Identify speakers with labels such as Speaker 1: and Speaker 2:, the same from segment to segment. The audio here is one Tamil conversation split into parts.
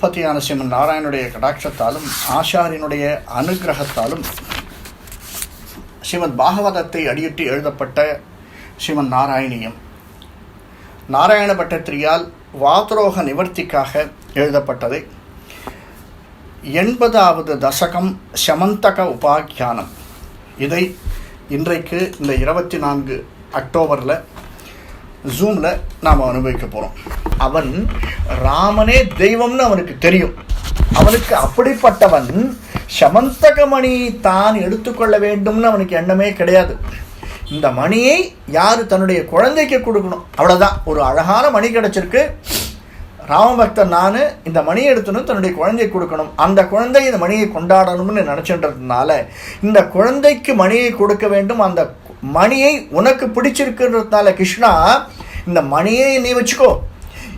Speaker 1: திருப்பதியான சிவன் நாராயணுடைய கடாட்சத்தாலும் ஆச்சாரியனுடைய அனுகிரகத்தாலும் ஸ்ரீமத் பாகவதத்தை அடியிட்டு எழுதப்பட்ட ஸ்ரீமன் நாராயணியம். நாராயண பட்டத்திரியால் வாத்ரோக நிவர்த்திக்காக எழுதப்பட்டது. எண்பதாவது தசகம் சமந்தக உபாக்கியானம். இதை இன்றைக்கு இந்த இருபத்தி நான்கு அக்டோபரில் ஜூமில் நாம் அனுபவிக்க போகிறோம் அவன் ராமனே தெய்வம்னு அவனுக்கு தெரியும். அவனுக்கு அப்படிப்பட்டவன் சமந்தகமணி தான் எடுத்துக்கொள்ள வேண்டும்னு அவனுக்கு எண்ணமே கிடையாது. இந்த மணியை யார் தன்னுடைய குழந்தைக்கு கொடுக்கணும்? அவ்வளோதான் ஒரு அழகான மணி கிடச்சிருக்கு. ராமபக்தன் நான் இந்த மணியை எடுத்துன்னு தன்னுடைய குழந்தையை கொடுக்கணும். அந்த குழந்தை இந்த மணியை கொண்டாடணும்னு நினச்சின்றதுனால இந்த குழந்தைக்கு மணியை கொடுக்க வேண்டும். அந்த மணியை உனக்கு பிடிச்சிருக்கிறதுனால கிருஷ்ணா இந்த மணியை நீ வச்சுக்கோ.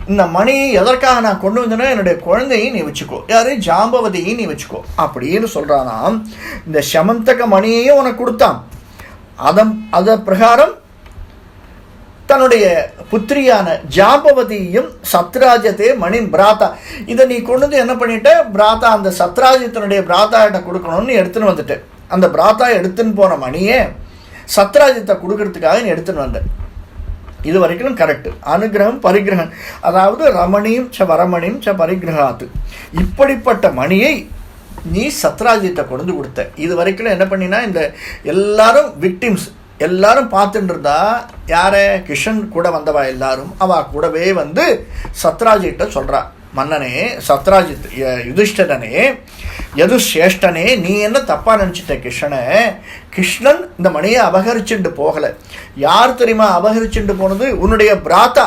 Speaker 1: இந்த மணியை எதற்காக நான் கொண்டு வந்தேனோ என்னுடைய குழந்தையை நீ வச்சுக்கோ. யாரு? ஜாம்பவதியை நீ வச்சுக்கோ. அப்படின்னு சொல்கிறானா இந்த சமந்தக மணியையும் உனக்கு கொடுத்தான். அதன் அத பிரகாரம் தன்னுடைய புத்திரியான ஜாம்பவதியும் சத்ராஜத்தே மணி பிராத்தா. இதை நீ கொண்டு வந்து என்ன பண்ணிட்ட? பிராத்தா அந்த சத்ராஜத்தினுடைய பிராத்தாட்ட கொடுக்கணும்னு எடுத்துன்னு வந்துட்டு. அந்த பிராத்தா எடுத்துன்னு போன மணியே சத்ராஜ்யத்தை கொடுக்கறதுக்காக நீ எடுத்துன்னு வந்த. இது வரைக்கும் கரெக்டு அனுகிரகம் பரிகிரகம். அதாவது ரமணியும் ச வரமணியும் ச பரிகிரகாத்து. இப்படிப்பட்ட மணியை நீ சத்ராஜ்யத்தை கொண்டு கொடுத்த. இது வரைக்கும் என்ன பண்ணினா இந்த எல்லாரும் விக்டிம்ஸ் எல்லாரும் பார்த்துட்டு இருந்தா யார? கிஷன் கூட வந்தவா எல்லாரும்? அவ கூடவே வந்து சத்ராஜிட்ட சொல்றா. மன்னனே சத்ராஜித் ய- யுதிஷ்டரனே எது சேஷ்டனே நீ என்ன தப்பாக நினச்சிட்ட கிருஷ்ணனை? கிருஷ்ணன் இந்த மணியை அபகரிச்சுட்டு போகலை. யார் தெரியுமா அபகரிச்சுட்டு போனது? உன்னுடைய பிராத்தா.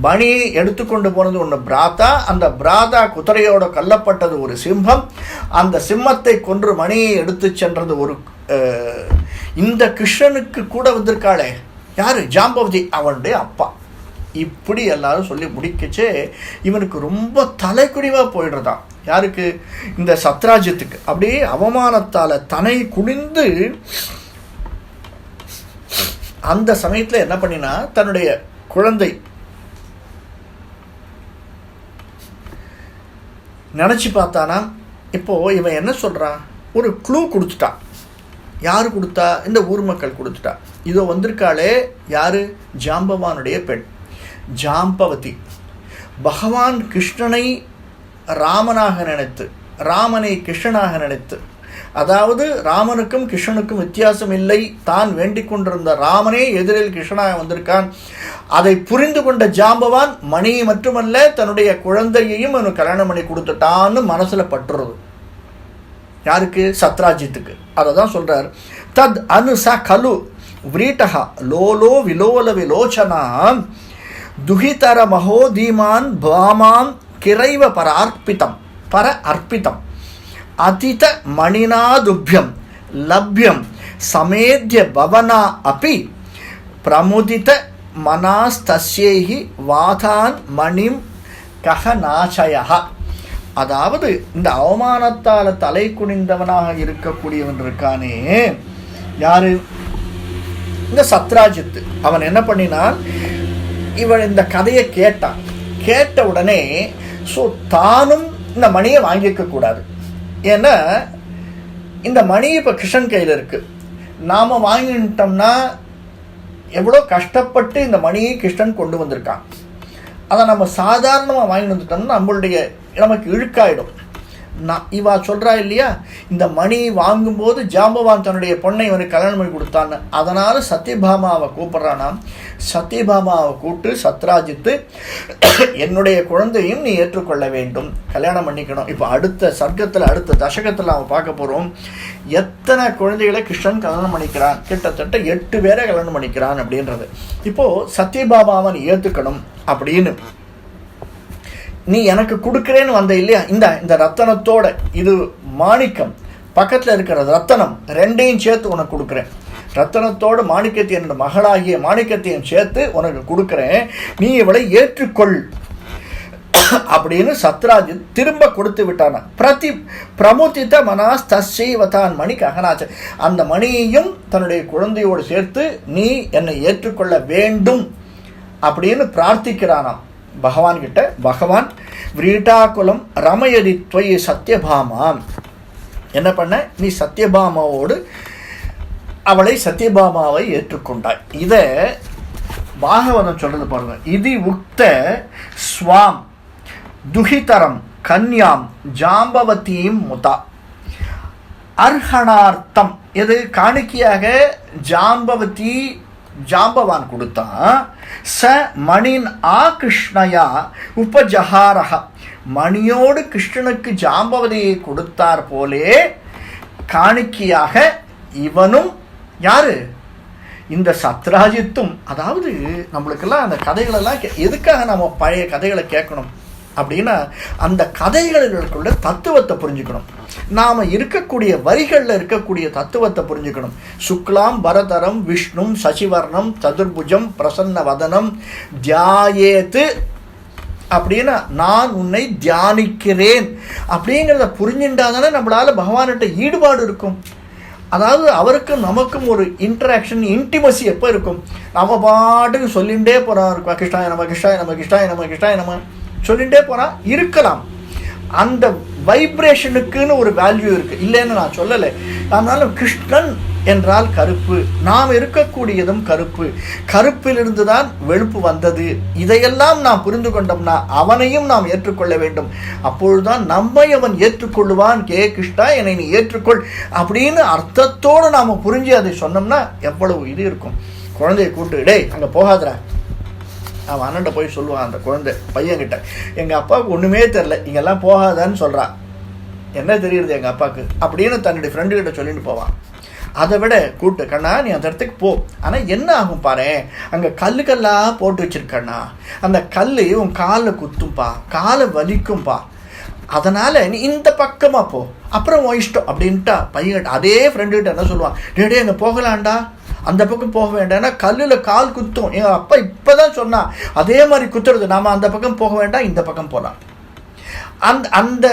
Speaker 1: மணியை எடுத்துக்கொண்டு போனது ஒன்று பிராத்தா. அந்த பிராதா குதிரையோட கல்லப்பட்டது ஒரு சிம்மம் அந்த சிம்மத்தை கொன்று மணியை எடுத்து சென்றது ஒரு இந்த கிருஷ்ணனுக்கு கூட வந்திருக்காளே. யார்? ஜாம்பவதி அவனுடைய அப்பா. இப்படி எல்லாரும் சொல்லி முடிக்கச்சே இவனுக்கு ரொம்ப தலைக்குடிவாக போயிடுறதான் யாருக்கு? இந்த சத்ராஜ்யத்துக்கு. அப்படியே அவமானத்தால் தனை குனிந்து அந்த சமயத்தில் என்ன பண்ணினா தன்னுடைய குழந்தை நினச்சி பார்த்தானா இப்போது இவன் என்ன சொல்கிறான் ஒரு க்ளூ கொடுத்துட்டான் யார் கொடுத்தா? இந்த ஊர் மக்கள் கொடுத்துட்டா. இதோ வந்திருக்காளே யாரு? ஜாம்பவானுடைய பெண். ஜாம்பவதி. பகவான் கிருஷ்ணனை ராமனாக நினைத்து ராமனை கிருஷ்ணனாக நினைத்து. அதாவது ராமனுக்கும் கிருஷ்ணனுக்கும் வித்தியாசம் இல்லை. தான் வேண்டிக் கொண்டிருந்த ராமனே எதிரில் கிருஷ்ணனாக வந்திருக்கான். அதை புரிந்து கொண்ட ஜாம்பவான் மணியை மட்டுமல்ல தன்னுடைய குழந்தையையும் அவன் கல்யாணம் பண்ணி கொடுத்துட்டான்னு மனசில் பற்றுறது யாருக்கு? சத்ராஜித்துக்கு. அதை தான் சொல்கிறார் தத் அனு ச கலு விரீட்டகா லோலோ விலோல விலோச்சனா துஹிதர மகோதீமான் பாமான் கிரைவ பர அர்ப்பிதம் பர அர்ப்பிதம். அதித மணிநாதுபியம் லப்யம் சமேத்ய பவனா அப்பி பிரமுதித மனாஸ்தஸ்யேகி வாதான் மணிம் ககநாசயா அதாவது இந்த அவமானத்தால் தலை குனிந்தவனாக இருக்கக்கூடியவன் இருக்கானே. யாரு? இந்த சத்ராஜித்து. அவன் என்ன பண்ணினான்? இவன் இந்த கதையை கேட்டான். கேட்ட உடனே ஸோ தானும் இந்த மணியை வாங்கிக்க கூடாது. ஏன்னா இந்த மணி இப்போ கிருஷ்ணன் கையில் இருக்குது நாம் வாங்கிட்டோம்னா எவ்வளோ கஷ்டப்பட்டு இந்த மணியை கிருஷ்ணன் கொண்டு வந்திருக்கான். அதை நம்ம சாதாரணமாக வாங்கி வந்துட்டோம்னா நம்மளுடைய நமக்கு இழுக்காயிடும். நான் இவா சொல்கிறா இல்லையா? இந்த மணி வாங்கும்போது ஜாம்பவான் தன்னுடைய பொண்ணை இவனுக்கு கல்யாணம் பண்ணி கொடுத்தான்னு அதனால் சத்யபாமாவை கூப்பிட்றானாம் சத்யபாமாவை கூப்பிட்டு சத்ராஜித்து என்னுடைய குழந்தையும் நீ ஏற்றுக்கொள்ள வேண்டும். கல்யாணம் பண்ணிக்கணும். இப்போ அடுத்த சர்க்கத்தில் அடுத்த தசகத்தில் அவன் பார்க்க போகிறோம் எத்தனை குழந்தைகளை கிருஷ்ணன் கல்யாணம் பண்ணிக்கிறான்? கிட்டத்தட்ட எட்டு பேரை கல்யாணம் பண்ணிக்கிறான் அப்படின்றது. இப்போது சத்யபாமாவை நீ ஏற்றுக்கணும் அப்படின்னு நீ எனக்கு கொடுக்குறேன்னு வந்த இல்லையா? இந்த இந்த ரத்தனத்தோட இது மாணிக்கம். பக்கத்தில் இருக்கிற ரத்தனம் ரெண்டையும் சேர்த்து உனக்கு கொடுக்குறேன். ரத்தனத்தோடு மாணிக்கத்தை என்னோட மகளாகிய மாணிக்கத்தையும் சேர்த்து உனக்கு கொடுக்குறேன். நீ இவளை ஏற்றுக்கொள். அப்படின்னு சத்ராஜித் திரும்ப கொடுத்து விட்டான. பிரதி பிரமுதித்த மனாஸ் தஸ்ஸைவதான் மணிக்கு அகனாச்ச. அந்த மணியையும் தன்னுடைய குழந்தையோடு சேர்த்து நீ என்னை ஏற்றுக்கொள்ள வேண்டும் அப்படின்னு பிரார்த்திக்கிறானாம். பகவான்கிட்ட பகவான் விரீட்டாகுலம் ரமயதி துவயி சத்யபாமாம். என்ன பண்ண? நீ சத்யபாமாவோடு அவளை சத்யபாமாவை ஏற்றுக்கொண்டாய். இதை பாகவதம் சொல்றது பாருங்க. இது உக்த ஸ்வாம் துஹிதரம் கன்யாம் ஜாம்பவத்தியும் முதா. அர்ஹணார்த்தம். எது? காணிக்கையாக ஜாம்பவதி ஜாம்பவான் கொடுத்தான். ச மணின் ஆ கிருஷ்ணயா உபஜஹாரக மணியோடு கிருஷ்ணனுக்கு ஜாம்பவதியை கொடுத்தார் போலே காணிக்கையாக இவனும் யாரு? இந்த சத்ராஜித்தும் அதாவது நம்மளுக்கெல்லாம் அந்த கதைகளெல்லாம் கே- எதுக்காக நம்ம பழைய கதைகளை கேட்கணும்? அப்படின்னா அந்த கதைகளுக்குள்ள தத்துவத்தை புரிஞ்சுக்கணும். நாம் இருக்கக்கூடிய வரிகளில் இருக்கக்கூடிய தத்துவத்தை புரிஞ்சுக்கணும். சுக்லாம் பரதரம் விஷ்ணும் சசிவர்ணம் சதுர்புஜம் பிரசன்ன வதனம் தியாயேத்து அப்படின்னா நான் உன்னை தியானிக்கிறேன். அப்படிங்கிறத புரிஞ்சுட்டாதானே நம்மளால் பகவான்கிட்ட ஈடுபாடு இருக்கும். அதாவது அவருக்கும் நமக்கும் ஒரு இன்ட்ராக்ஷன் இன்டிமசி எப்போ இருக்கும்? நம்ம பாட்டுக்கு சொல்லிகிட்டே போகிறோம் கிருஷ்ணாய நம்ம கிருஷ்ணாய நம்ம கிருஷ்ணாய நம்ம கிருஷ்ணாய நம்ம சொல்லிகிட்டே போகிறான் இருக்கலாம். அந்த வைப்ரேஷனுக்குன்னு ஒரு வேல்யூ இருக்குது இல்லைன்னு நான் சொல்லலை. ஆனாலும் கிருஷ்ணன் என்றால் கருப்பு. நாம் இருக்கக்கூடியதும் கருப்பு. கருப்பிலிருந்து தான் வெளுப்பு வந்தது. இதையெல்லாம் நாம் புரிந்து கொண்டோம்னா அவனையும் நாம் ஏற்றுக்கொள்ள வேண்டும். அப்பொழுதுதான் நம்மை அவன் ஏற்றுக்கொள்ளுவான். கே கிருஷ்ணா என்னை நீ ஏற்றுக்கொள் அப்படின்னு அர்த்தத்தோடு நாம் புரிஞ்சு அதை சொன்னோம்னா எவ்வளவு இது இருக்கும். குழந்தையை கூட்டு டேய் அங்கே போகாதடா. அவன் அண்ணன்ட்ட போய் சொல்லுவான் அந்த குழந்தை பையன்கிட்ட. எங்கள் அப்பாவுக்கு ஒன்றுமே தெரில இங்கெல்லாம் போகாதான்னு சொல்கிறான் என்ன தெரியுது எங்கள் அப்பாவுக்கு? அப்படின்னு தன்னுடைய ஃப்ரெண்டுக்கிட்ட சொல்லிட்டு போவான். அதை விட கூட்டு கண்ணா நீ அந்த இடத்துக்கு போ. ஆனால் என்ன ஆகும் பாரு? அங்கே கல்லு கல்லாக போட்டு வச்சிருக்கண்ணா. அந்த கல் உன் காலில் குத்தும்பா. காலை வலிக்கும்பா. அதனால் நீ இந்த பக்கமாக போ. அப்புறம் உன் இஷ்டம். அப்படின்ட்டா பையன் அதே ஃப்ரெண்டுகிட்ட என்ன சொல்லுவான்? டே டே அங்கே போகலான்டா அந்த பக்கம் போக வேண்டாம். ஏன்னா கல்லில் கால் குத்தும். எங்கள் அப்பா இப்போ தான் சொன்னான் அதே மாதிரி குத்துறது. நாம் அந்த பக்கம் போக வேண்டாம் இந்த பக்கம் போகலாம் அந்த அந்த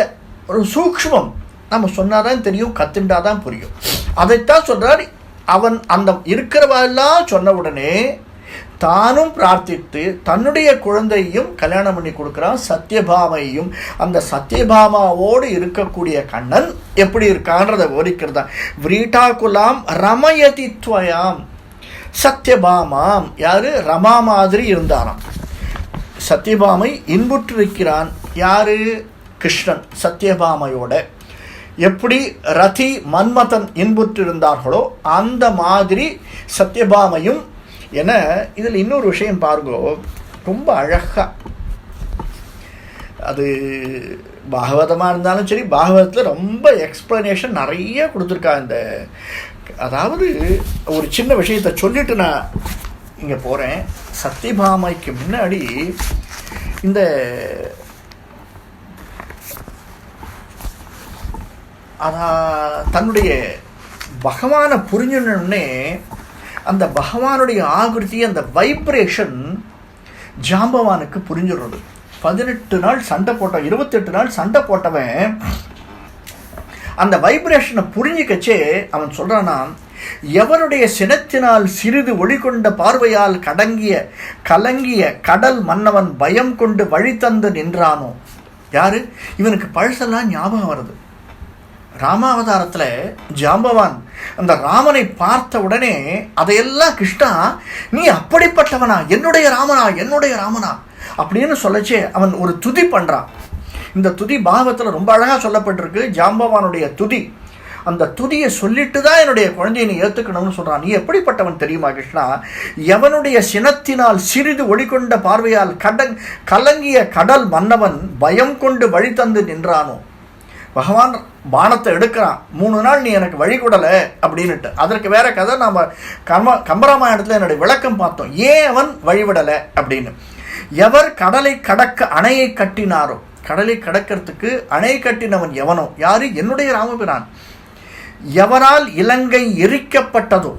Speaker 1: ஒரு சூக்ஷ்மம் நம்ம சொன்னாதான் தெரியும் கத்துண்டாதான் புரியும். அதைத்தான் சொல்கிறார் அவன் அந்த இருக்கிறவெல்லாம் சொன்ன உடனே தானும் பிரார்த்தித்து தன்னுடைய குழந்தையும் கல்யாணம் பண்ணி கொடுக்குறான் சத்யபாமையும். அந்த சத்யபாமாவோடு இருக்கக்கூடிய கண்ணன் எப்படி இருக்கான்றதை விவரிக்கிறதா விரீட்டாகுலாம் ரமயதித்வயாம். சத்யபாமாம். யாரு? ரமா மாதிரி இருந்தாராம். சத்யபாமை இன்புற்றிருக்கிறான். யாரு? கிருஷ்ணன். சத்யபாமையோட. எப்படி ரதி மன்மதன் இன்புற்றிருந்தார்களோ அந்த மாதிரி சத்யபாமையும் ஏன்னா இதில் இன்னொரு விஷயம் பாருங்கோ ரொம்ப அழகாக அது பாகவதமாக இருந்தாலும் சரி பாகவதத்தில் ரொம்ப எக்ஸ்ப்ளனேஷன் நிறைய கொடுத்துருக்கா இந்த அதாவது ஒரு சின்ன விஷயத்தை சொல்லிட்டு நான் இங்கே போகிறேன் சத்தியபாமைக்கு முன்னாடி இந்த அதான் தன்னுடைய பகவானை புரிஞ்சுனே அந்த பகவானுடைய ஆகிருதி அந்த வைப்ரேஷன் ஜாம்பவானுக்கு புரிஞ்சிடுறது. பதினெட்டு நாள் சண்டை போட்டவன் இருபத்தெட்டு நாள் சண்டை போட்டவன் அந்த வைப்ரேஷனை புரிஞ்சுக்கச்சே அவன் சொல்கிறான்னா எவருடைய சினத்தினால் சிறிது ஒளிகொண்ட பார்வையால் கடங்கிய கலங்கிய கடல் மன்னவன் பயம் கொண்டு வழி தந்து நின்றானோ? யாரு? இவனுக்கு பழசெல்லாம் ஞாபகம் வருது. ராமாவதாரத்தில் ஜாம்பவான் அந்த ராமனை பார்த்த உடனே அதையெல்லாம் கிருஷ்ணா நீ அப்படிப்பட்டவனா? என்னுடைய ராமனா? என்னுடைய ராமனா? அப்படின்னு சொல்லச்சே அவன் ஒரு துதி பண்ணுறான் இந்த துதி பாகவத்தில் ரொம்ப அழகாக சொல்லப்பட்டிருக்கு. ஜாம்பவானுடைய துதி. அந்த துதியை சொல்லிட்டு தான் என்னுடைய குழந்தையை நீ ஏற்றுக்கணும்னு சொல்கிறான் நீ எப்படிப்பட்டவன் தெரியுமா கிருஷ்ணா? எவனுடைய சினத்தினால் சிறிது ஒளிகொண்ட பார்வையால் கடங் கலங்கிய கடல் மன்னவன் பயம் கொண்டு வழி தந்து நின்றானோ? பகவான் பானத்தை எடுக்கிறான். மூணு நாள் நீ எனக்கு வழி கொடலை அப்படின்னுட்டு. அதற்கு வேற கதை நாம் கர்ம கம்பராமாயணத்தில் என்னுடைய விளக்கம் பார்த்தோம். ஏன் அவன் வழிவிடலை அப்படின்னு. எவர் கடலை கடக்க அணையை கட்டினாரோ? கடலை கடக்கிறதுக்கு அணை கட்டினவன் எவனோ? யாரு? என்னுடைய ராமபிரான். எவரால் இலங்கை எரிக்கப்பட்டதோ?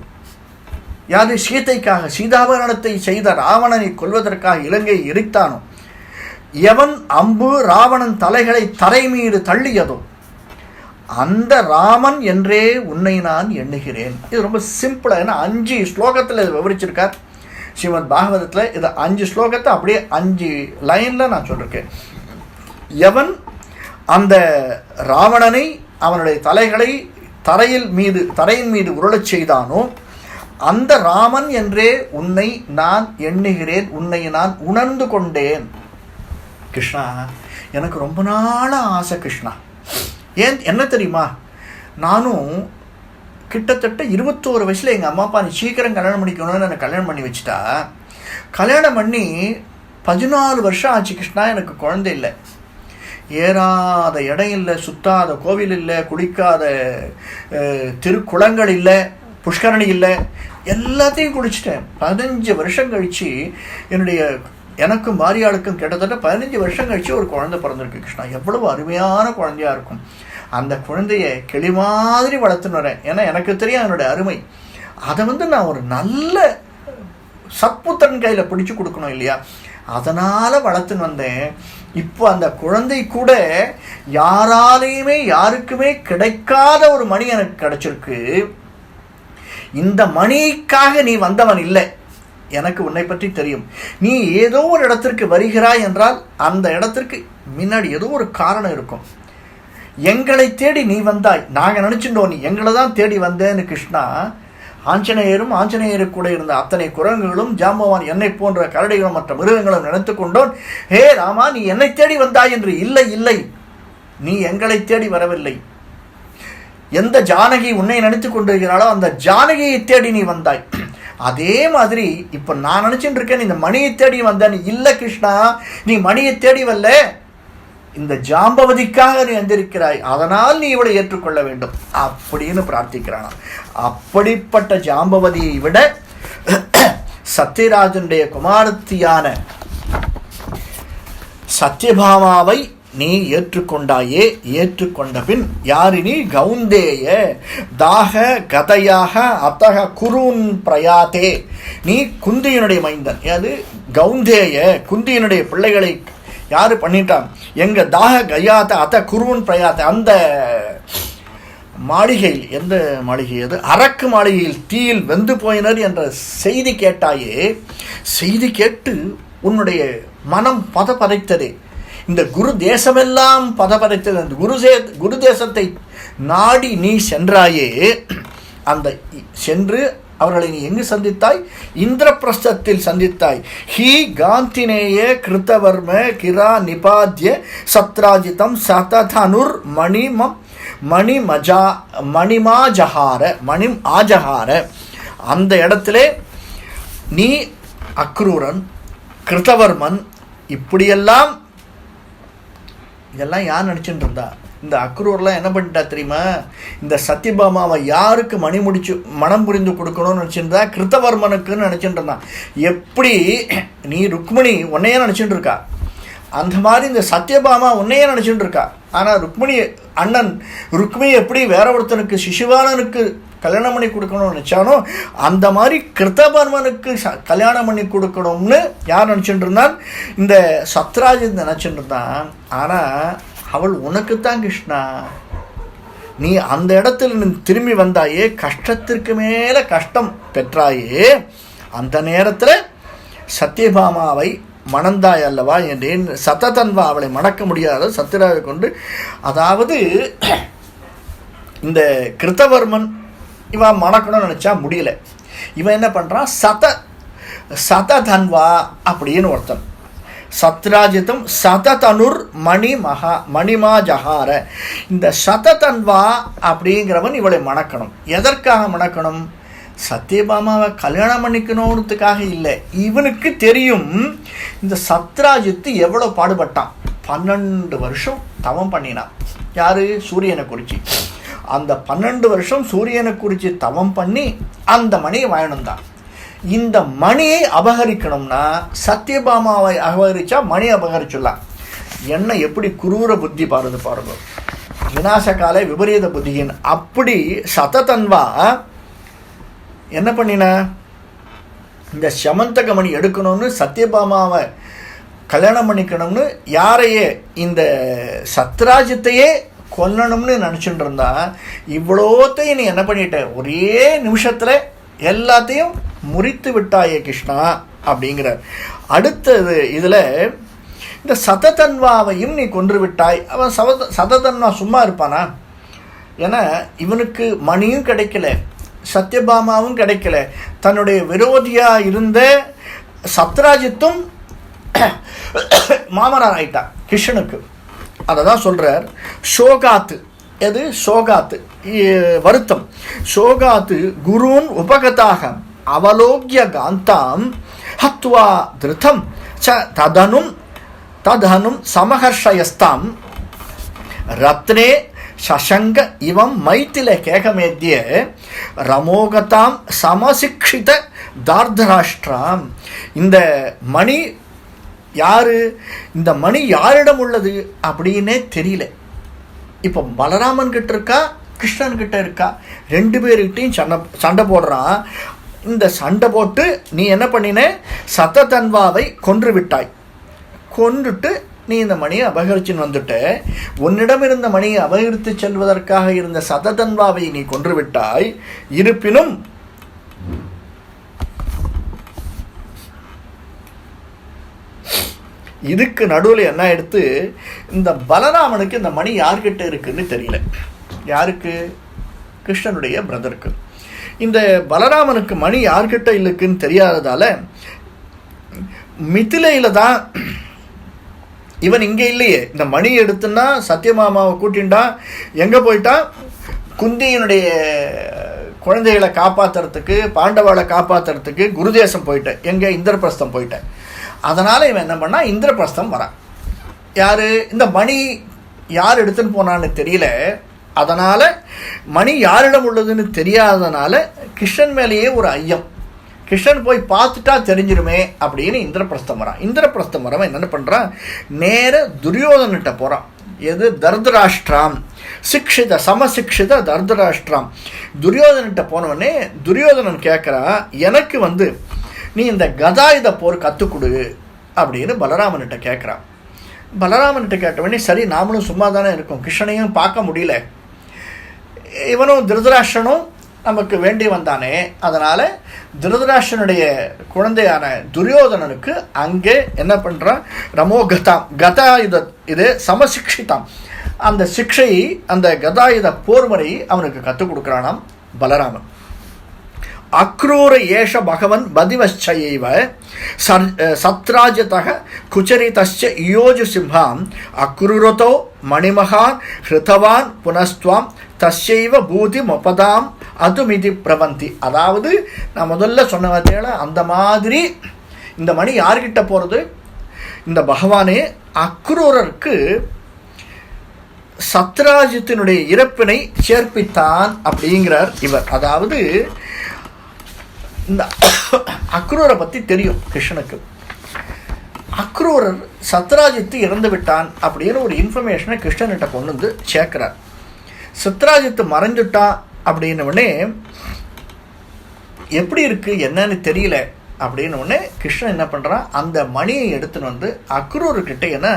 Speaker 1: யாரு? சீதைக்காக சீதாபரணத்தை செய்த ராவணனை கொல்வதற்காக இலங்கை எரித்தானோ? எவன் அம்பு ராவணன் தலைகளை தரை மீது தள்ளியதோ? அந்த ராமன் என்றே உன்னை நான் எண்ணுகிறேன். இது ரொம்ப சிம்பிளாக ஏன்னா அஞ்சு ஸ்லோகத்தில் இது விவரிச்சிருக்கார். ஸ்ரீமத் பாகவதத்தில் இதை அஞ்சு ஸ்லோகத்தை அப்படியே அஞ்சு லைனில் நான் சொல்லியிருக்கேன் எவன் அந்த ராவணனை அவனுடைய தலைகளை தரையில் மீது தரையின் மீது உருளச் செய்தானோ அந்த ராமன் என்றே உன்னை நான் எண்ணுகிறேன் உன்னை நான் உணர்ந்து கொண்டேன். கிருஷ்ணா எனக்கு ரொம்ப நாளாக ஆசை கிருஷ்ணா. ஏன் என்ன தெரியுமா? நானும் கிட்டத்தட்ட இருபத்தோரு வயசில் எங்கள் அம்மா அப்பா நீ சீக்கிரம் கல்யாணம் பண்ணிக்கணும்னு எனக்கு கல்யாணம் பண்ணி வச்சுட்டா கல்யாணம் பண்ணி பதினாலு வருஷம் ஆச்சு கிருஷ்ணா எனக்கு குழந்தை இல்லை. ஏறாத இடம் இல்லை சுத்தாத கோவில் இல்லை குளிக்காத திருக்குளங்கள் இல்லை புஷ்கரணி இல்லை எல்லாத்தையும் குடிச்சிட்டேன். பதினஞ்சு வருஷம் கழித்து என்னுடைய எனக்கும் மாரியாளுக்கும் கிட்டத்தட்ட பதினஞ்சு வருஷம் கழித்து ஒரு குழந்தை பிறந்திருக்கு கிருஷ்ணா. எவ்வளவு அருமையான குழந்தையா இருக்கும். அந்த குழந்தைய கிளி மாதிரி வளர்த்துன்னு வரேன். ஏன்னா எனக்கு தெரியும் அதனுடைய அருமை. அதை வந்து நான் ஒரு நல்ல சத்புத்திரன் கையில் பிடிச்சி கொடுக்கணும் இல்லையா? அதனால் வளர்த்துன்னு வந்தேன். இப்போ அந்த குழந்தை கூட யாராலையுமே யாருக்குமே கிடைக்காத ஒரு மணி எனக்கு கிடைச்சிருக்கு. இந்த மணிக்காக நீ வந்தவன் இல்லை. எனக்கு உன்னை பற்றி தெரியும். நீ ஏதோ ஒரு இடத்திற்கு வருகிறாய் என்றால் அந்த இடத்திற்கு முன்னாடி ஏதோ ஒரு காரணம் இருக்கும். எங்களை தேடி நீ வந்தாய். நாங்கள் நினச்சிட்டோம் நீ எங்களை தான் தேடி வந்தேன்னு கிருஷ்ணா ஆஞ்சநேயரும் ஆஞ்சநேயரு கூட இருந்த அத்தனை குரங்குகளும் ஜாம்பவான் என்னை போன்ற கரடிகளும் மற்ற மிருகங்களும் நினைத்து கொண்டோன் ஹே ராமா நீ என்னை தேடி வந்தாய் என்று இல்லை இல்லை. நீ எங்களை தேடி வரவில்லை. எந்த ஜானகி உன்னை நினைத்து கொண்டிருக்கிறாளோ அந்த ஜானகியை தேடி நீ வந்தாய். அதே மாதிரி இப்போ நான் நினச்சிட்டு இருக்கேன் இந்த மணியை தேடி வந்தேன் நீ இல்லை கிருஷ்ணா நீ மணியை தேடி வரல. இந்த ஜாம்பவதிக்காக நீ வந்திருக்கிறாய். அதனால் நீ இவளை ஏற்றுக்கொள்ள வேண்டும். அப்படின்னு பிரார்த்திக்கிறானா. அப்படிப்பட்ட ஜாம்பவதியை விட சத்யராஜனுடைய குமாரத்தியான சத்யபாமாவை நீ ஏற்றுக்கொண்டாயே ஏற்றுக்கொண்ட பின் யாரினி கவுந்தேய தாக கதையாக அத்தக குருன் பிரயாத்தே. நீ குந்தியனுடைய மைந்தன். அது கவுந்தேய குந்தியனுடைய பிள்ளைகளை யார் பண்ணிட்டான் எங்க தாக கயாத்த அத்த குருவன் பிரயாத்த அந்த மாளிகையில் எந்த மாளிகை அது? அரக்கு மாளிகையில் தீயில் வெந்து போயினர் என்ற செய்தி கேட்டாயே செய்தி கேட்டு உன்னுடைய மனம் பதபதைத்ததே இந்த குரு தேசமெல்லாம் பதபதைத்தது. அந்த குரு தே குரு தேசத்தை நாடி நீ சென்றாயே அந்த சென்று அவர்களை நீ எங்கு சந்தித்தாய்? இந்திரபிரஸ்தத்தில் சந்தித்தாய். ஹி காந்தினேய கிருத்தவர்ம கிரா நிபாத்திய சத்ராஜிதம் சததனுர் மணிமம் மணிமஜா மணிமாஜஹார மணிம் ஆஜஹார. அந்த இடத்திலே நீ அக்ரூரன் கிருத்தவர்மன் இப்படியெல்லாம் இதெல்லாம் யார் நினச்சிட்டு இருந்தா இந்த அக்ரூர்லாம் என்ன பண்ணிட்டா தெரியுமா? இந்த சத்யபாமாவை யாருக்கு மணி முடிச்சு மனம் புரிந்து கொடுக்கணும்னு நினச்சிருந்தா கிருத்தவர்மனுக்குன்னு நினச்சிட்டு இருந்தான் எப்படி நீ ருக்மிணி உன்னையே நினச்சிட்டு இருக்கா அந்த மாதிரி இந்த சத்யபாமா உன்னையே நினச்சிட்டு இருக்கா ஆனால் ருக்மிணி அண்ணன் ருக்மிணி எப்படி வேற ஒருத்தனுக்கு சிசுவானனுக்கு கல்யாணம் பண்ணி கொடுக்கணும்னு நினச்சானோ அந்த மாதிரி கிருத்தபர்மனுக்கு கல்யாணம் பண்ணி கொடுக்கணும்னு யார் நினச்சிட்டு இருந்தான்? இந்த சத்ராஜன் நினச்சிட்டு இருந்தான். ஆனால் அவள் உனக்குத்தான் கிருஷ்ணா. நீ அந்த இடத்துல நீ திரும்பி வந்தாயே கஷ்டத்திற்கு மேலே கஷ்டம் பெற்றாயே அந்த நேரத்தில் சத்யபாமாவை மணந்தாய் அல்லவா என்றேன் சத்ததன்வா அவளை மணக்க முடியாத சத்யராஜை கொண்டு அதாவது இந்த கிருத்தவர்மன் இவன் மணக்கணும்னு நினச்சா முடியல. இவன் என்ன பண்ணுறான் சத சததன்வா அப்படின்னு ஒருத்தன். சத்ராஜிதம் சததனுர் மணி மகா மணிமா ஜஹார இந்த சததன்வா அப்படிங்கிறவன் இவளை மணக்கணும். எதற்காக மணக்கணும்? சத்யபாமாவை கல்யாணம் பண்ணிக்கணுன்றதுக்காக இல்லை. இவனுக்கு தெரியும் இந்த சத்ராஜித்து எவ்வளோ பாடுபட்டான். பன்னெண்டு வருஷம் தவம் பண்ணினான். யாரு? சூரியனை குறிச்சி. அந்த பன்னெண்டு வருஷம் சூரியனை குறித்து தவம் பண்ணி அந்த மணியை வாங்கினான் இந்த மணியை அபகரிக்கணும்னா சத்யபாமாவை அபகரித்தா மணி அபகரிச்சுடலாம். என்ன எப்படி குரூர புத்தி பாருது பாருங்க. விநாசகாலை விபரீத புத்தியின் அப்படி சததன்வா என்ன பண்ணின? இந்த சமந்தக மணி எடுக்கணும்னு சத்யபாமாவை கல்யாணம் பண்ணிக்கணும்னு யாரையே இந்த சத்ராஜ்யத்தையே கொல்லணும்னு நினச்சிட்டு இருந்தா இவ்வளோத்தையும் நீ என்ன பண்ணிட்ட? ஒரே நிமிஷத்தில் எல்லாத்தையும் முறித்து விட்டாயே கிருஷ்ணா அப்படிங்கிறார். அடுத்தது இதில் இந்த சததன்வாவையும் நீ கொன்று விட்டாய். அவன் சத சததன்வா சும்மா இருப்பானா? ஏன்னா இவனுக்கு மணியும் கிடைக்கல சத்யபாமாவும் கிடைக்கல. தன்னுடைய விரோதியாக இருந்த சத்ராஜித்தும் மாமனார் ஆயிட்டான் கிருஷ்ணனுக்கு. அதை தான் சொல்கிறார் ஷோகாத்து எது ஷோகாத்து வருத்தம். ஷோகாத்து குருன் உபகதாக அவலோக்கிய காந்தாம் ஹத்வா திருத்தம். ச ததனும் ததனும் சமஹர்ஷயஸ்தாம். ரத்னே சசங்க இவம் மைத்தில கேகமேத்திய. ரமோகதாம் சமசிக்ஷித தார்தராஷ்டிராம். இந்த மணி யார்? இந்த மணி யாரிடம் உள்ளது அப்படின்னே தெரியல. இப்போ பலராமன் கிட்ட இருக்கா? கிருஷ்ணன் கிட்ட இருக்கா? ரெண்டு பேருக்கிட்டையும் சண்டை சண்டை போடுறான். இந்த சண்டை போட்டு நீ என்ன பண்ணின? சத்ததன்வாவை கொன்று விட்டாய். கொன்றுட்டு நீ இந்த மணியை அபகரிச்சுன்னு வந்துட்ட. உன்னிடம் இருந்த மணியை அபகரித்து செல்வதற்காக இருந்த சததன்வாவை நீ கொன்று விட்டாய். இருப்பினும் இதுக்கு நடுவில் என்ன எடுத்து இந்த பலராமனுக்கு இந்த மணி யார்கிட்ட இருக்குன்னு தெரியல. யாருக்கு? கிருஷ்ணனுடைய பிரதருக்கு இந்த பலராமனுக்கு மணி யார்கிட்ட இருக்குன்னு தெரியாததால மிதிலையில் தான் இவன் இங்கே இல்லையே. இந்த மணி எடுத்துன்னா சத்யமாமாவை கூட்டின்டா எங்கே போயிட்டான் குந்தியினுடைய குழந்தைகளை காப்பாற்றுறதுக்கு பாண்டவாளை காப்பாற்றுறதுக்கு குருதேசம் போயிட்டேன். எங்கே? இந்திரபிரஸ்தம் போயிட்டேன். அதனால் இவன் என்ன பண்ணா? இந்திரபிரஸ்தம் வரான். யார்? இந்த மணி யார் எடுத்துன்னு போனான்னு தெரியல. அதனால் மணி யாரிடம் உள்ளதுன்னு தெரியாததுனால கிருஷ்ணன் மேலேயே ஒரு ஐயம். கிருஷ்ணன் போய் பார்த்துட்டா தெரிஞ்சிருமே அப்படின்னு இந்திரபிரஸ்தம் வரான். இந்திரபிரஸ்தம் வரவன் என்ன பண்ணுறான் நேர துரியோதனிட்ட போகிறான் எது? தர்தராஷ்டிராம். சிக்ஷித சமசிக்ஷித தர்தராஷ்டிராம். துரியோதனிட்ட போனவொடனே துரியோதனன் கேட்குறா எனக்கு வந்து நீ இந்த கதாயுத போர் கற்றுக் கொடு அப்படின்னு பலராமன்கிட்ட கேட்குறான் பலராமன்கிட்ட கேட்ட உடனே சரி நாமளும் சும்மா தானே இருக்கோம். கிருஷ்ணனையும் பார்க்க முடியல. இவனும் திருதராஷ்டனும் நமக்கு வேண்டி வந்தானே. அதனால் திருதராஷ்டனுடைய குழந்தையான துரியோதனனுக்கு அங்கே என்ன பண்ணுறான் ரமோ கதாம் கதாயுத இது சமசிக்ஷிதாம். அந்த சிக்ஷையை அந்த கதாயுத போர்முறையை அவனுக்கு கற்றுக் கொடுக்குறானாம் பலராமன். அக்ரூர ஏஷ பகவன் பதிவச்சைவ சர் சத்ராஜதக குச்சரிதஸ்ச இயோஜு சிம்ஹாம். அக்ரூரதோ மணிமகான் ஹிருதவான் புனஸ்துவாம் தஸ்யைவ பூதி மொபதாம். அதுமிதி பிரவந்தி. அதாவது நான் முதல்ல சொன்ன அந்த மாதிரி இந்த மணி யார்கிட்ட போகிறது இந்த பகவானே அக்ரூரருக்கு சத்ராஜித்தினுடைய இறப்பினை சேர்ப்பித்தான் அப்படிங்கிறார் இவர். அதாவது இந்த அக்ரூரை பற்றி தெரியும் கிருஷ்ணனுக்கு. அக்ரூரர் சத்ராஜித்து இறந்து விட்டான் அப்படின்னு ஒரு இன்ஃபர்மேஷனை கிருஷ்ணன்கிட்ட கொண்டு வந்து சேர்க்குறார். சத்ராஜித்து மறைஞ்சுட்டான் அப்படின்னவுடனே எப்படி இருக்குது என்னன்னு தெரியல. அப்படின்னு ஒன்று கிருஷ்ணன் என்ன பண்ணுறான் அந்த மணியை எடுத்துன்னு வந்து அக்ரூர்கிட்ட ஏன்னா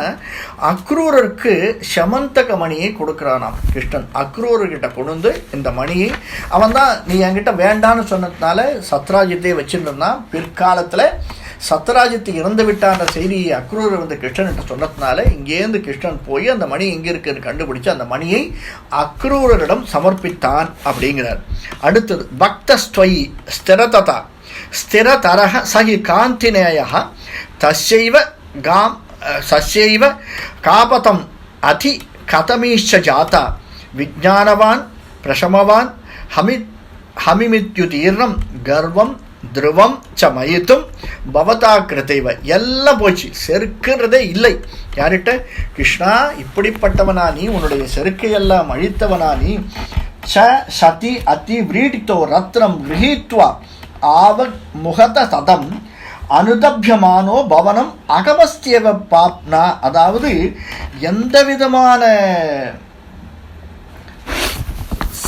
Speaker 1: அக்ரூரருக்கு சமந்தக மணியை கொடுக்குறானாம் கிருஷ்ணன். அக்ரூர்கிட்ட கொண்டு வந்து இந்த மணியை அவன் தான் நீ என்கிட்ட வேண்டான்னு சொன்னதுனால சத்ராஜித்தை வச்சுருந்தான். பிற்காலத்தில் சத்ராஜித்து இறந்து விட்டான்ற செய்தியை அக்ரூர் வந்து கிருஷ்ணன்கிட்ட சொன்னதுனால இங்கேருந்து கிருஷ்ணன் போய் அந்த மணி எங்கே இருக்குன்னு கண்டுபிடிச்சு அந்த மணியை அக்ரூரரிடம் சமர்ப்பித்தான் அப்படிங்கிறார். அடுத்தது பக்தஸ்வயி ஸ்திரததா. ஸ்திரதரக சகி காந்திநேய தஸ்யைவ காம் சஸ்யைவ காபதம் அதி கதமீஷ ஜாதா. விஜானவான் பிரசமவான் ஹமி ஹமிமித்யுதீர்ணம் கர்வம் துருவம் ச மயித்தும் பவதா கிருதைவ எல்லாம் போச்சு. செருக்குன்றதே இல்லை. யார்கிட்ட? கிருஷ்ணா இப்படிப்பட்டவனா நீ? உன்னுடைய செருக்கையெல்லாம் அழித்தவனா நீ? ச சதி அதி விரீடித்தோ ரத்னம் கிரகித்வா ஆவ முகத சதம் அனுதபியமானோ பவனம் அகமஸ்தியவ பாப்னா. அதாவது எந்த விதமான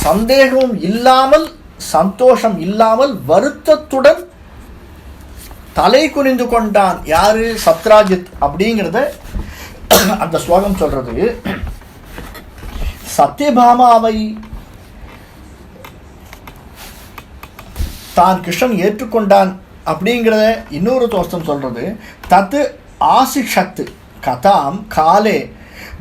Speaker 1: சந்தேகமும் இல்லாமல் சந்தோஷம் இல்லாமல் வருத்தத்துடன் தலை குனிந்து கொண்டான். யாரு? சத்ராஜித் அப்படிங்கிறத அந்த ஸ்லோகம் சொல்றது. சத்யபாமாவை தான் கிருஷ்ணன் ஏற்றுக்கொண்டான் அப்படிங்கிறத இன்னொரு தோஸ்தம் சொல்கிறது தத்து ஆசிஷத்து கதாம் காலே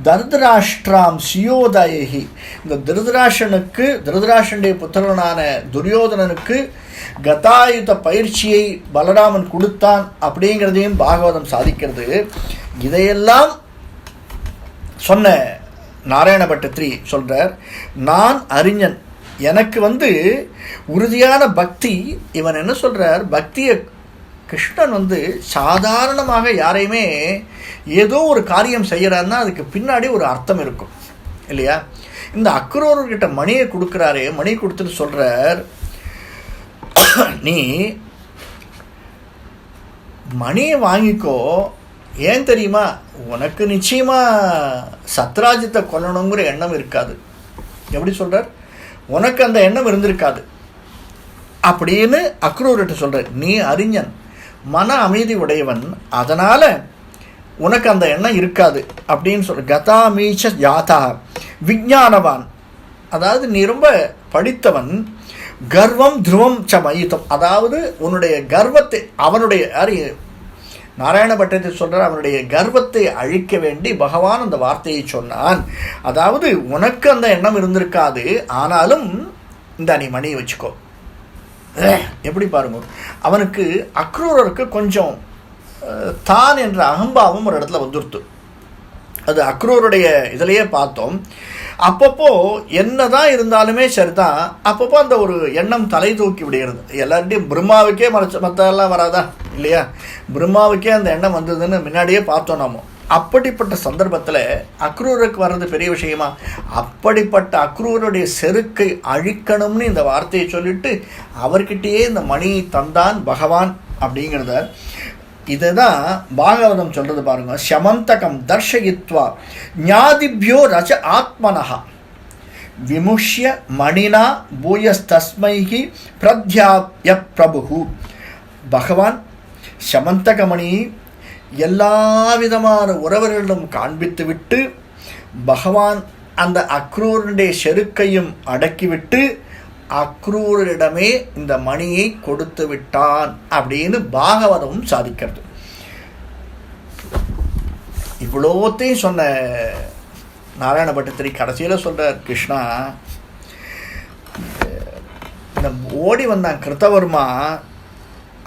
Speaker 1: தருதராஷ்டிராம் சியோதயகி இந்த திருதராஷனுக்கு திருதராஷனுடைய புத்திரனான துரியோதனனுக்கு கதாயுத பயிற்சியை பலராமன் கொடுத்தான் அப்படிங்கிறதையும் பாகவதம் சாதிக்கிறது. இதையெல்லாம் சொன்ன நாராயண பட்டத்திரி சொல்கிறார் நான் அறிஞன் எனக்கு வந்து உறுதியான பக்தி இவன் என்ன சொல்கிறார் பக்தியை கிருஷ்ணன் வந்து சாதாரணமாக யாரையுமே ஏதோ ஒரு காரியம் செய்கிறாருன்னா அதுக்கு பின்னாடி ஒரு அர்த்தம் இருக்கும். இல்லையா? இந்த அக்ரூரர்கிட்ட மணியை கொடுக்குறாரு மணி கொடுத்துட்டு சொல்கிறார் நீ மணியை வாங்கிக்கோ. ஏன் தெரியுமா? உனக்கு நிச்சயமாக சத்ராஜித்தை கொல்லணுங்கிற எண்ணம் இருக்காது. எப்படி சொல்கிறார் உனக்கு அந்த எண்ணம் இருந்திருக்காது. அப்படின்னு அக்ரூர்கிட்ட சொல்கிற நீ அறிஞன் மன அமைதி உடையவன் அதனால் உனக்கு அந்த எண்ணம் இருக்காது. அப்படின்னு சொல்ற கதாமீச்ச ஜாதா விஞ்ஞானவான். அதாவது நீ ரொம்ப படித்தவன் கர்வம் துருவம் ச மயித்தம். அதாவது உன்னுடைய கர்வத்தை அவனுடைய அறி நாராயண பட்டத்தை சொல்கிறார் அவனுடைய கர்வத்தை அழிக்க வேண்டி பகவான் அந்த வார்த்தையை சொன்னான். அதாவது உனக்கு அந்த எண்ணம் இருந்திருக்காது ஆனாலும் இந்த நீ மணியை வச்சுக்கோ எப்படி பாருங்க. அவனுக்கு அக்ரூரருக்கு கொஞ்சம் தான் என்ற அகம்பாவம் ஒரு இடத்துல வந்துருத்து. அது அக்ரூருடைய இதிலையே பார்த்தோம். அப்பப்போ என்ன தான் இருந்தாலுமே சரிதான் அப்பப்போ அந்த ஒரு எண்ணம் தலை தூக்கி விடுகிறது. எல்லார்ட்டையும் பிரம்மாவுக்கே மறைச்ச மற்றெல்லாம் வராதா? இல்லையா? பிரம்மாவுக்கே அந்த எண்ணம் வந்ததுன்னு முன்னாடியே பார்த்தோம் நாம. அப்படிப்பட்ட சந்தர்ப்பத்தில் அக்ரூருக்கு வர்றது பெரிய விஷயமா? அப்படிப்பட்ட அக்ரூருடைய செருக்கை அழிக்கணும்னு இந்த வார்த்தையை சொல்லிட்டு அவர்கிட்டயே இந்த மணியை தந்தான் பகவான் அப்படிங்கிறத இதுதான் பாகவதம் சொல்கிறது பாருங்க. சமந்தகம் தர்ஷயித்வா ஞாதிபியோ ரஜ ஆத்மனஹா விமுஷ்ய மணினா பூயஸ்தஸ்மைகி பிரத்யாப்ய பிரபு பகவான் சமந்தகமணி எல்லா விதமான உறவர்களிடம் காண்பித்துவிட்டு பகவான் அந்த அக்ரூரனுடைய செருக்கையும் அடக்கிவிட்டு அக்ரூரிடமே இந்த மணியை கொடுத்து விட்டான் அப்படின்னு பாகவதமும் சாதிக்கிறது. இவ்வளோத்தையும் சொன்ன நாராயண பட்டத்திரி கடைசியில் சொல்கிறார் கிருஷ்ணா இந்த ஓடி வந்தான் கிருத்தவர்மா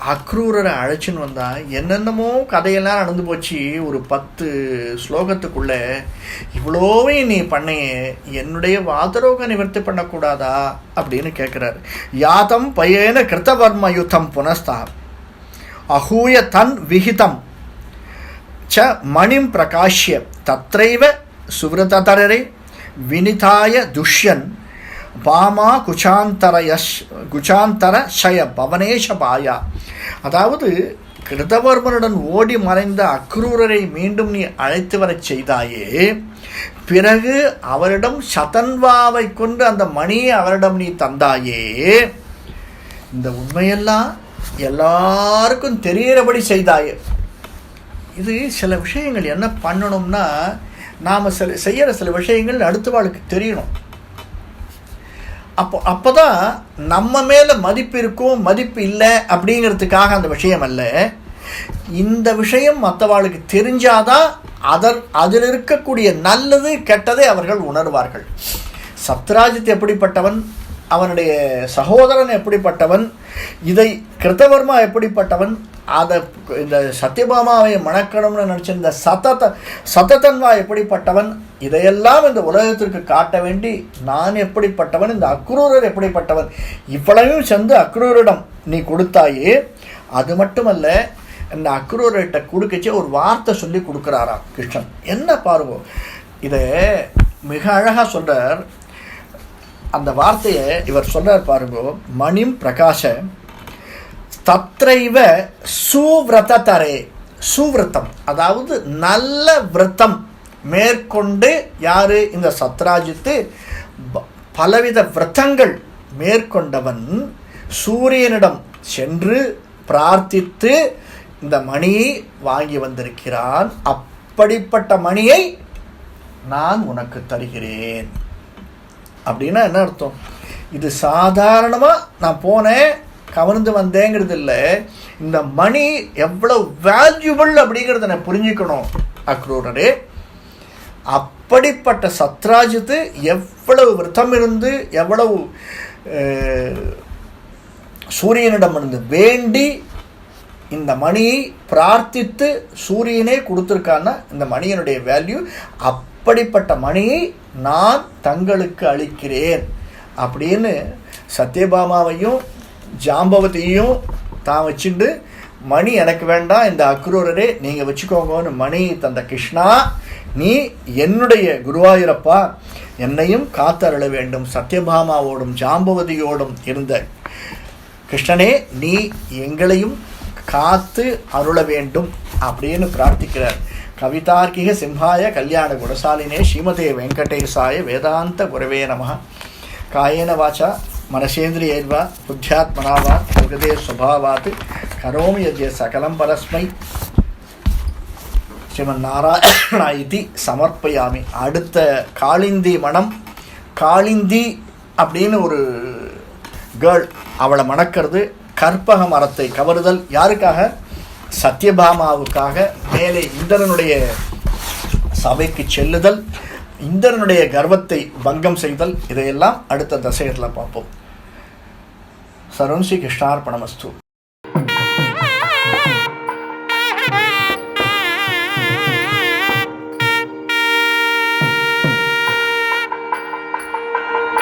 Speaker 1: அக்ரூரரை அழைச்சின்னு வந்தால் என்னென்னமோ கதையெல்லாம் நடந்து போச்சு. ஒரு பத்து ஸ்லோகத்துக்குள்ளே இவ்வளோவே நீ பண்ணையே என்னுடைய வாதரோக நிவர்த்தி பண்ணக்கூடாதா அப்படின்னு கேட்குறாரு யாதம் பையன கிருத்தவர்ம யுத்தம் புனஸ்தா. அஹூய தன் விகிதம். ச மணிம் பிரகாஷ்ய. தத்ரைவ சுவிரதரரை வினிதாய துஷ்யன். பாமா குஷாந்தர யஷ் குஷாந்தர ஷய பவனேஷ பாயா. அதாவது கிருதவர்மனுடன் ஓடி மறைந்த அக்ரூரரை மீண்டும் நீ அழைத்து வரச் செய்தாயே பிறகு அவரிடம் சதன்வாவை கொண்டு அந்த மணியை அவரிடம் நீ தந்தாயே. இந்த உண்மையெல்லாம் எல்லாருக்கும் தெரிகிறபடி செய்தாயே. இது சில விஷயங்கள் என்ன பண்ணணும்னா நாம் சில செய்கிற சில விஷயங்கள் அடுத்த வாழ்க்கை தெரியணும். அப்போ அப்போ தான் நம்ம மேலே மதிப்பு இருக்கும் மதிப்பு இல்லை அப்படிங்கிறதுக்காக அந்த விஷயம் அல்ல. இந்த விஷயம் மற்றவாளுக்கு தெரிஞ்சாதான் அதர் அதில் இருக்கக்கூடிய நல்லது கெட்டதை அவர்கள் உணர்வார்கள். சத்ராஜித் எப்படிப்பட்டவன்? அவனுடைய சகோதரன் எப்படிப்பட்டவன் இதை கிருத்தவர்மா எப்படிப்பட்டவன் அதை இந்த சத்யபாமாவை மணக்கணும்னு நினச்சிருந்த சதத சததன்வா எப்படிப்பட்டவன் இதையெல்லாம் இந்த உலகத்திற்கு காட்ட வேண்டி நான் எப்படிப்பட்டவன் இந்த அக்ரூரர் எப்படிப்பட்டவன் இவ்வளவையும் சேர்ந்து அக்ரூரிடம் நீ கொடுத்தாயே அது மட்டுமல்ல இந்த அக்ரூர்கிட்ட கொடுக்கச்சே ஒரு வார்த்தை சொல்லி கொடுக்குறாராம் கிருஷ்ணன். என்ன பாருவோம்? இதை மிக அழகாக சொல்கிறார் அந்த வார்த்தையை இவர் சொல்றார் பாருங்க மணிம் பிரகாஷ தத்ரைவ சுவிரதரே சுவிரத்தம் அதாவது நல்ல விரத்தம் மேற்கொண்டு யார்? இந்த சத்ராஜித்து ப- பலவித விரத்தங்கள் மேற்கொண்டவன் சூரியனிடம் சென்று பிரார்த்தித்து இந்த மணியை வாங்கி வந்திருக்கிறான். அப்படிப்பட்ட மணியை நான் உனக்கு தருகிறேன். அப்படின்னா என்ன அர்த்தம்? இது சாதாரணமாக நான் போனேன் கவர்ந்து வந்தேங்கிறது இல்லை இந்த மணி எவ்வளவு வேல்யூபிள் அப்படிங்கிறத நான் புரிஞ்சுக்கணும். அக்ரூரரே அப்படிப்பட்ட சத்ராஜித்து எவ்வளவு விரதம் இருந்து எவ்வளவு சூரியனிடம் சூரியனிடமிருந்து வேண்டி இந்த மணியை பிரார்த்தித்து சூரியனே கொடுத்துருக்கான்னா இந்த மணியனுடைய வேல்யூ அப் அப்படிப்பட்ட மணியை நான் தங்களுக்கு அளிக்கிறேன். அப்படின்னு சத்யபாமாவையும் ஜாம்பவதியையும் தான் வச்சுட்டு மணி எனக்கு வேண்டாம் இந்த அக்ரூரரே நீங்கள் வச்சுக்கோங்கன்னு மணி தந்த கிருஷ்ணா நீ என்னுடைய குருவாயூரப்பா என்னையும் காத்தருள வேண்டும். சத்யபாமாவோடும் ஜாம்பவதியோடும் இருந்த கிருஷ்ணனே நீ எங்களையும் காத்து அருள வேண்டும். அப்படின்னு பிரார்த்திக்கிறார். கவிதார்க்கிக சிம்ஹாய கல்யாண குணசாலினே ஸ்ரீமதே வெங்கடேசாய வேதாந்த குரவே நம. காயேன வாச்சா மனசேந்திரியேர்வா புத்தியாத்மனாவா பிரகதே சுபாவாத். கரோமி யஜ்ய சகலம் பரஸ்மை. ஸ்ரீமன்னாராயணா இது சமர்ப்பயாமி. அடுத்த காளிந்தி மனம். காளிந்தி அப்படின்னு ஒரு கேர்ள் அவளை மணக்கிறது. கற்பக மரத்தை கவருதல். யாருக்காக? சத்யபாமாவுக்காக மேலே இந்திரனுடைய சபைக்கு செல்லுதல் இந்திரனுடைய கர்வத்தை பங்கம் செய்தல் இதையெல்லாம் அடுத்த தசையத்தில் பார்ப்போம். சர்வம் ஸ்ரீ